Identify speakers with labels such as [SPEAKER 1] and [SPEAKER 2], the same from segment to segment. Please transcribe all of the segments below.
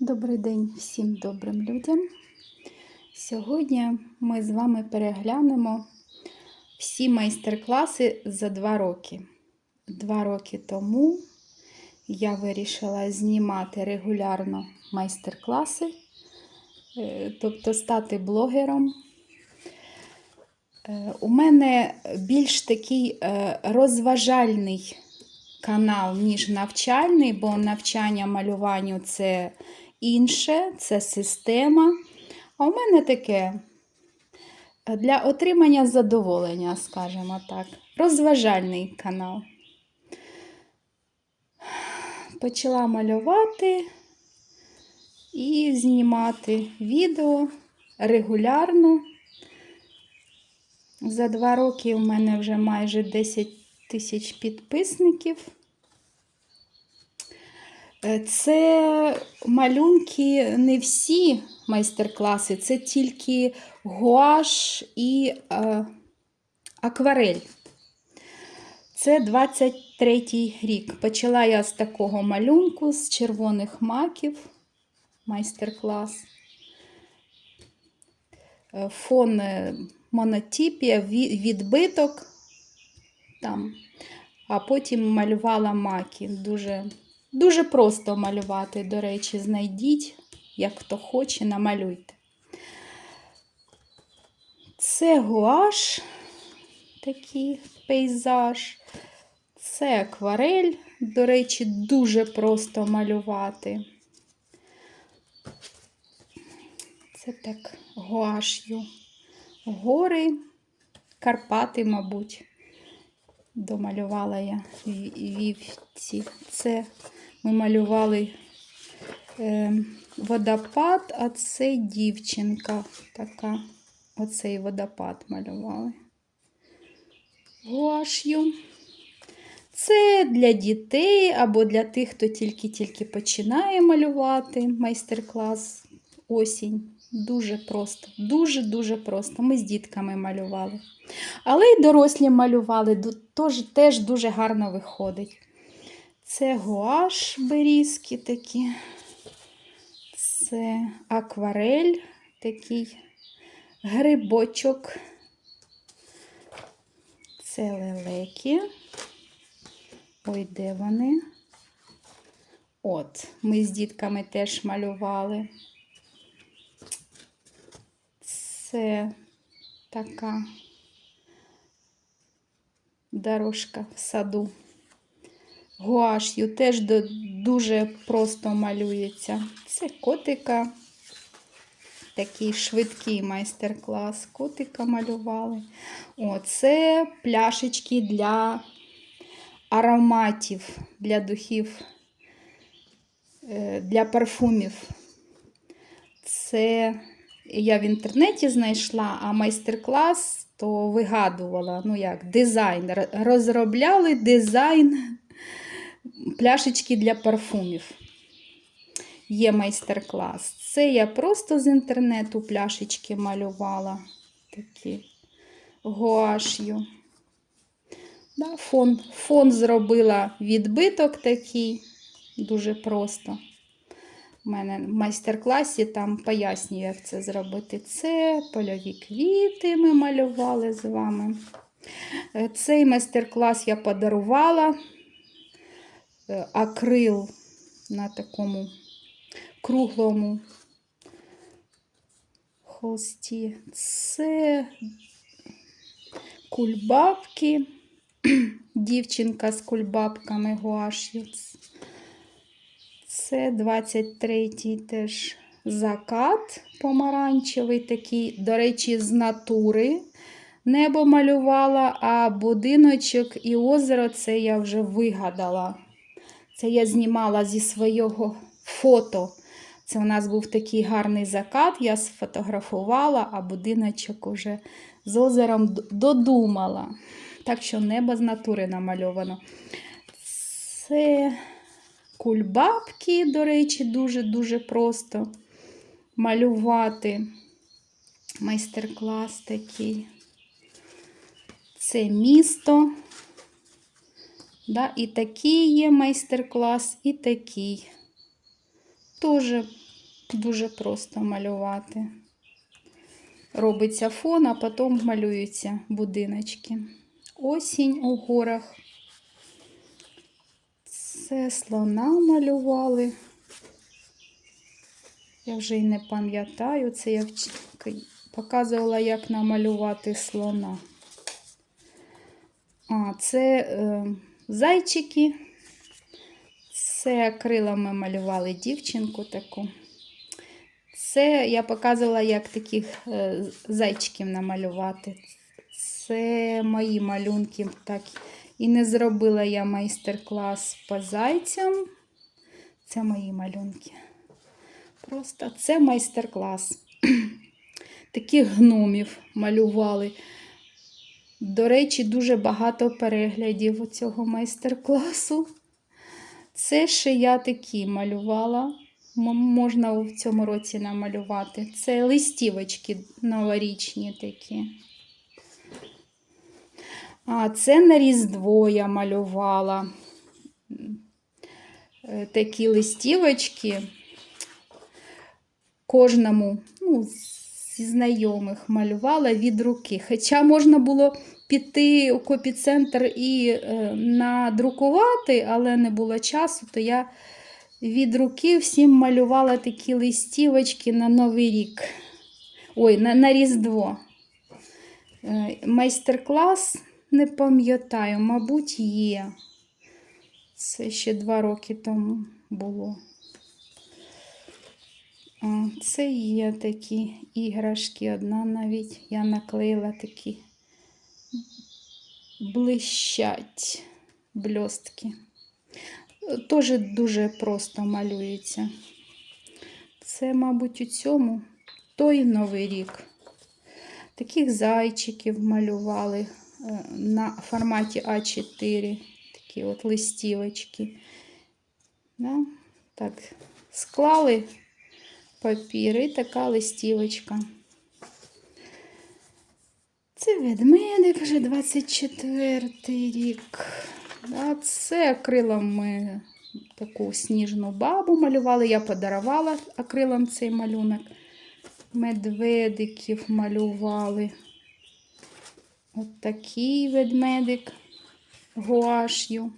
[SPEAKER 1] Добрий день всім добрим людям. Сьогодні ми з вами переглянемо всі майстер-класи за два роки. Два роки тому я вирішила знімати регулярно майстер-класи, е, тобто стати блогером. Е, У мене більш такий е, розважальний канал, ніж навчальний, бо навчання малюванню це інше, це система. А у мене таке е, для отримання задоволення, скажімо так, розважальний канал. Почала малювати і знімати відео регулярно. За два роки у мене вже майже 10 тисяч підписників. Е, Це малюнки не всі майстер-класи, це тільки гуаш і е, акварель. Це 23-й рік. Почала я з такого малюнку, з червоних маків, майстер-клас. Е, Фон е, монотипія, ві- відбиток там. А потім малювала маки. Дуже, дуже просто малювати, до речі, знайдіть, як хто хоче, намалюйте. Це гуаш, такий пейзаж. Це акварель, до речі, дуже просто малювати. Це так гуаш'ю. Гори, Карпати, мабуть домалювала я вівці. Це ми малювали е, водопад, а це дівчинка така. Оцей водопад малювали. Гуаш'ю. Це для дітей або для тих, хто тільки-тільки починає малювати майстер-клас осінь. Дуже просто, дуже-дуже просто. Ми з дітками малювали. Але й дорослі малювали, тож, теж дуже гарно виходить. Це гуаш берізки такі. Це акварель, такий грибочок. Це лелеки. Ой, де вони? От, ми з дітками теж малювали. Це така дорожка в саду. Гуаш'ю теж дуже просто малюється. Це котика. Такий швидкий майстер-клас. Котика малювали. О, це пляшечки для ароматів, для духів, е, для парфумів. Це я в інтернеті знайшла, а майстер-клас то вигадувала, ну як, дизайн. Розробляли дизайн пляшечки для парфумів. Є майстер-клас. Це я просто з інтернету пляшечки малювала. Такі гуаш'ю. Да, фон, фон зробила відбиток такий, дуже просто. У мене в майстер-класі там пояснюю, як це зробити. Це польові квіти ми малювали з вами. Е, Цей майстер-клас я подарувала е, акрил на такому круглому холсті. Це кульбабки. Дівчинка з кульбабками гуаш'ю. Це 23-й теж закат помаранчевий, такий, до речі, з натури небо малювала, а будиночок і озеро це я вже вигадала. Це я знімала зі свого фото. Це у нас був такий гарний закат, я сфотографувала, а будиночок уже з озером додумала. Так що небо з натури намальовано. Це кульбабки, до речі, дуже-дуже просто малювати. Майстер-клас такий. Це місто. Да, і такий є майстер-клас, і такий. Теж Дуже просто малювати. Робиться фон, а потім малюються будиночки. Осінь у горах. Це слона малювали. Я вже й не пам'ятаю, це я показувала, як намалювати слона. А, це е, зайчики. Це крилами малювали дівчинку таку. Це я показувала, як таких е, зайчиків намалювати. Це мої малюнки. Так. І не зробила я майстер-клас по зайцям. Це мої малюнки. Просто це майстер-клас. Таких гномів малювали. До речі, дуже багато переглядів у цього майстер-класу. Це ще я такі малювала. Можна в цьому році намалювати. Це листівочки новорічні такі. А це на Різдво я малювала. Е, Такі листівочки кожному ну, зі знайомих малювала від руки. Хоча можна було піти у копіцентр і е, надрукувати, але не було часу, то я від руки всім малювала такі листівочки на Новий рік. Ой, на, на Різдво. Е, Майстер-клас не пам'ятаю, мабуть, є. Це ще два роки тому було. А, Це є такі іграшки. Одна навіть я наклеїла такі блищать бльостки. Теж дуже просто малюється. Це, мабуть, у цьому той Новий рік. Таких зайчиків малювали на форматі А4. Такі от листівочки. Да? Так, склали папір і така листівочка. Це ведмедик вже 24-й рік. Да, це акрилом ми таку сніжну бабу малювали. Я подарувала акрилом цей малюнок. Медведиків малювали. От такий ведмедик гуаш'ю.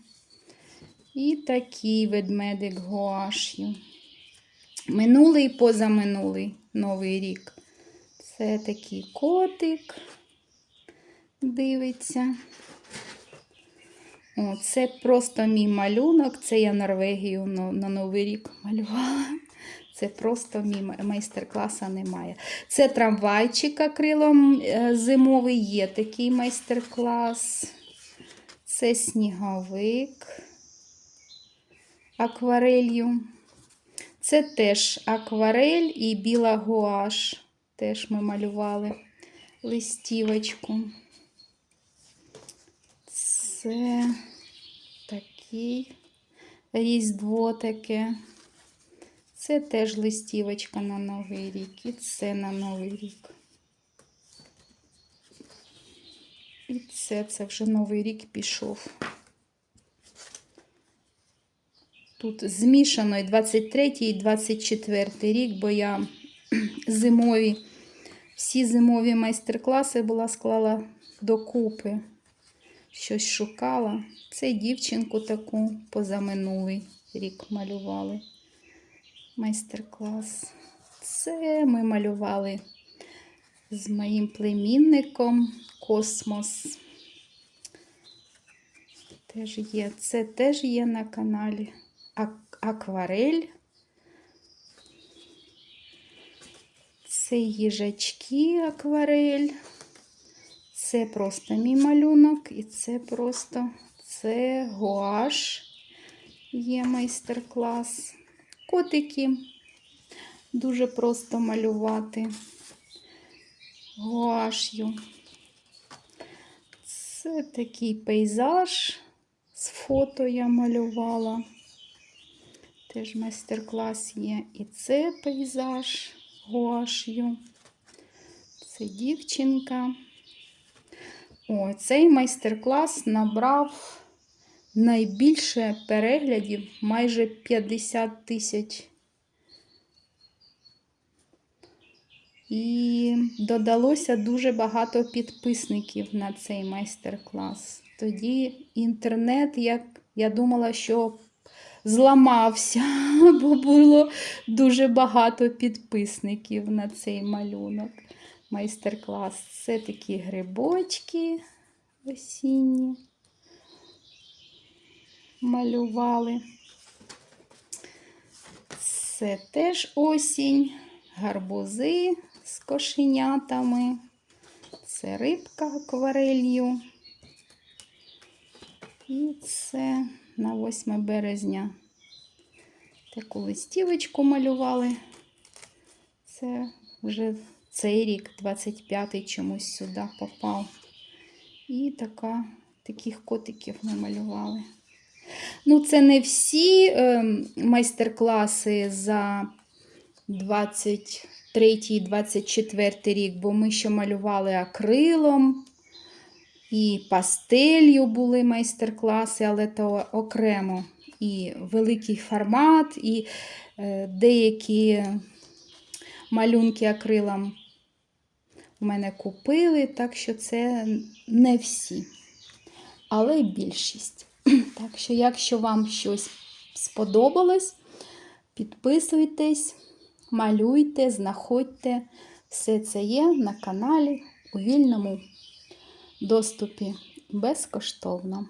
[SPEAKER 1] І такий ведмедик гуаш'ю. Минулий і позаминулий Новий рік. Це такий котик дивиться. О, це просто мій малюнок. Це я Норвегію на, Новий рік малювала. Це просто мій майстер-класа немає. Це трамвайчик акрилом е, зимовий, є такий майстер-клас. Це сніговик акварелью. Це теж акварель і біла гуаш. Теж ми малювали листівочку. Це такий різдво таке. Це теж листівочка на Новий рік. І це на Новий рік. І це, це вже Новий рік пішов. Тут змішано і 23 і 24 рік, бо я зимові, всі зимові майстер-класи була склала докупи. Щось шукала. Це дівчинку таку позаминулий рік малювали. Майстер-клас. Це ми малювали з моїм племінником Космос. Теж є. Це теж є на каналі. Акварель. Це їжачки акварель. Це просто мій малюнок, і це просто це гуаш. Є майстер-клас. Котики. Дуже просто малювати гуаш'ю. Це такий пейзаж з фото я малювала. Теж майстер-клас є. І це пейзаж гуаш'ю. Це дівчинка. О, цей майстер-клас набрав найбільше переглядів майже 50 тисяч І додалося дуже багато підписників на цей майстер-клас. Тоді інтернет, як я думала, що зламався, бо було дуже багато підписників на цей малюнок. Майстер-клас. Це такі грибочки осінні малювали. Це теж осінь, гарбузи з кошенятами. Це рибка акварелью. І це на 8 березня таку листівочку малювали. Це вже цей рік, 25-й, чомусь сюди попав. І така, таких котиків намалювали. Ну, це не всі е, майстер-класи за 23-24 рік, бо ми ще малювали акрилом і пастелью були майстер-класи, але то окремо. І великий формат, і е, деякі малюнки акрилом у мене купили, так що це не всі, але більшість. Так що, якщо вам щось сподобалось, підписуйтесь, малюйте, знаходьте. Все це є на каналі у вільному доступі безкоштовно.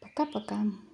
[SPEAKER 1] Пока-пока.